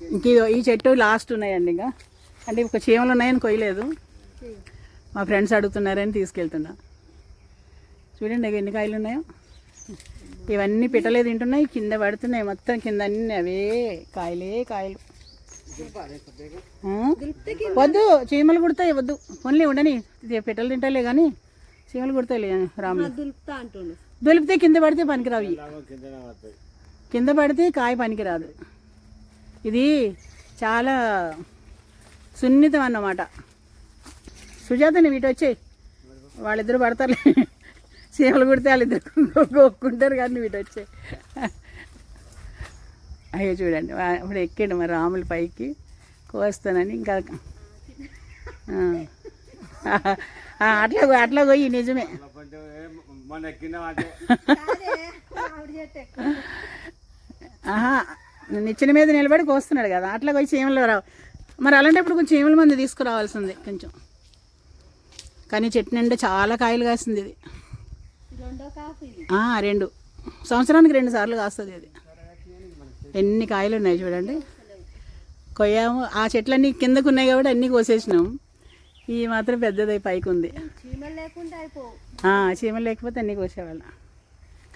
ఇంక ఈ చెట్టు లాస్ట్ ఉన్నాయండి ఇంకా. అంటే ఒక చీమలు ఉన్నాయని కొయ్యలేదు. మా ఫ్రెండ్స్ అడుగుతున్నారని తీసుకెళ్తున్నా. చూడండి ఇక ఎన్ని కాయలు ఉన్నాయో. ఇవన్నీ పిట్టలే తింటున్నాయి కింద పడుతున్నాయి మొత్తం కింద అన్ని అవే కాయలే కాయలు? వద్దు చీమలు కుడతాయి వద్దు. ఓన్లీ ఉండని ఇది పిట్టలు తింటాలే కానీ చీమలు కుడతాయిలే రాములు. దులుపుతా కింద పడితే పనికిరావు. కింద పడితే కాయ పనికిరాదు. ఇది చాలా సున్నితం అన్నమాట. సుజాత నువ్వు ఇటు వచ్చేయి వాళ్ళిద్దరు పడతారు చీమలు కుడితే వాళ్ళిద్దరు కొక్కుంటారు కానీ ఇటు వచ్చాయి అయ్యో చూడండి ఇప్పుడు ఎక్కాడు మరి రాముల పైకి. కోస్తానని ఇంకా అట్లా అట్లా పోయి నిజమే. వాటే ఆహా. నిచ్చెన మీద నిలబడి కోస్తున్నాడు కదా అట్లా పోయి చీమలు రావు. మరి అలాంటప్పుడు కొంచెం చీమల మంది తీసుకురావాల్సింది కొంచెం. కానీ చెట్టు నిండా చాలా కాయలు కాస్తుంది ఇది. రెండో సంవత్సరానికి రెండు సార్లు కాస్తుంది ఇది. ఎన్ని కాయలు ఉన్నాయి చూడండి. కొయ్యాము. ఆ చెట్లన్నీ కిందకు ఉన్నాయి కాబట్టి అన్నీ కోసేసినాం. ఈ మాత్రం పెద్దదై పైకి ఉంది చీమలు లేకపోతే అన్నీ కోసేవాళ్ళం.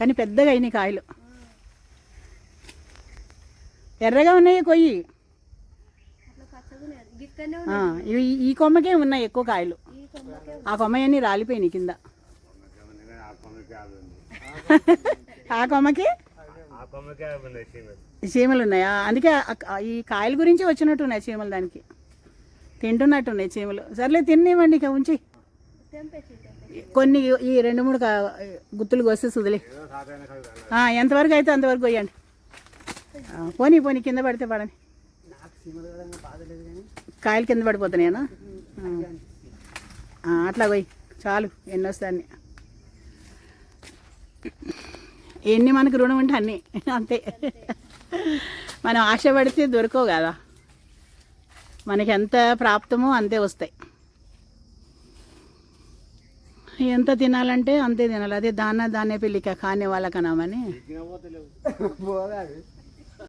కానీ పెద్దగా అయినాయి కాయలు. ఎర్రగా ఉన్నాయి కొయ్యి. ఇవి ఈ కొమ్మకే ఉన్నాయి ఎక్కువ కాయలు. ఈ కొమ్మకే ఆ కొమ్మ అన్నీ రాలిపోయినాయి కింద. ఆ కొమ్మకి? చీమలు. ఉన్నాయా? అందుకే ఈ కాయల గురించి వచ్చినట్టు ఉన్నాయి చీమలు దానికి. తింటున్నట్టు ఉన్నాయి చీమలు. సర్లే తినేవ్వండి ఇక ఉంచి. కొన్ని ఈ రెండు మూడు గుత్తులు కోస్తే సుదిలే. ఎంతవరకు అయితే అంతవరకు కొయ్యండి. ఆ, పోనీ పోనీ కింద పడితే పడని. కాయలు కింద పడిపోతున్నాయనా? అట్లా పోయి చాలు ఎన్ని వస్తాయని ఎన్ని మనకు రుణం ఉంటే అన్నీ అంతే. మనం ఆశపడితే దొరకవు కదా. మనకి ఎంత ప్రాప్తమో అంతే వస్తాయి. ఎంత తినాలంటే అంతే తినాలి. అదే దాన్న దాన్నే పెళ్ళిక కాని వాళ్ళకనామని. ఎక్కిన